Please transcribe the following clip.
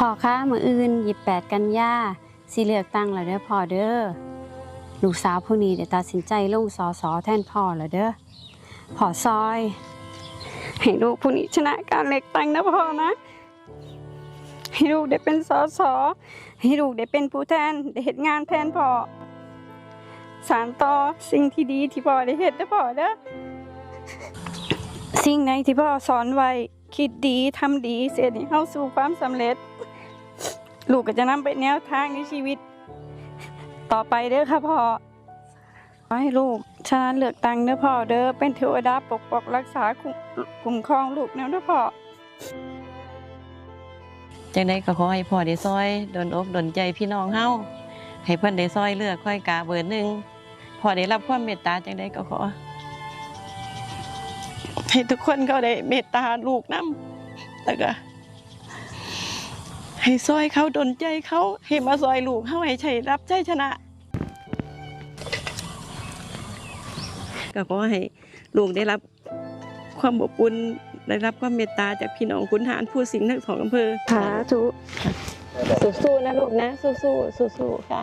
พ่อคะมืออื่นหยิบแปดกันยาสิเลือกตั้งแล้วเด้อพ่อเด้อลูกสาวผู้นี้เดี๋ยวตัดสินใจลงสอสอแทนพ่อแล้วเด้อพ่อซอย ให้ลูกผู้นี้ชนะการเลือกตั้งนะพ่อนะ ให้ลูกได้เป็นสอสอให้ลูกได้เป็นผู้แทนได้เฮ็ดงานแทนพ่อสานต่อสิ่งที่ดีที่พ่อได้เฮ็ดเด้อพ่อเด้อสิ่งไหนที่พ่อสอนไว้คิดดีทำดีเสียให้เข้าสู่ความสำเร็จ ลูกก็จะนำไปแนวทางในชีวิต ต่อไปเด้อค่ะพ่อขอให้ลูกชนะเลือกตั้งเด้อพ่อเด้อเป็นเทวดาปกปักรักษาคุ้มคุ้มครองลูกแนวเด้อพ่อจังไดก็ขอให้พ่อได้ซอยดนอกดนใจพี่น้องเฮาให้เพิ่นได้ซอยเลือกค่อยกาเบอร์หนึ่งพ่อได้รับความเมตตาจังไดก็ขอ ให้ทุกคนก็ได้เมตตาลูกนํแล้วก็ ให้ซอยเขาดนใจเขาให้มาซอยลูกเขาให้ใช่รับใจชนะก็ขอให้ลูกได้รับความอบอุ่นได้รับความเมตตาจากพี่น้องคุณหารผู้สิงห์ทั้งสองอำเภอสาธุสู้ๆนะลูกนะ สู้ๆสู้ๆค่ะ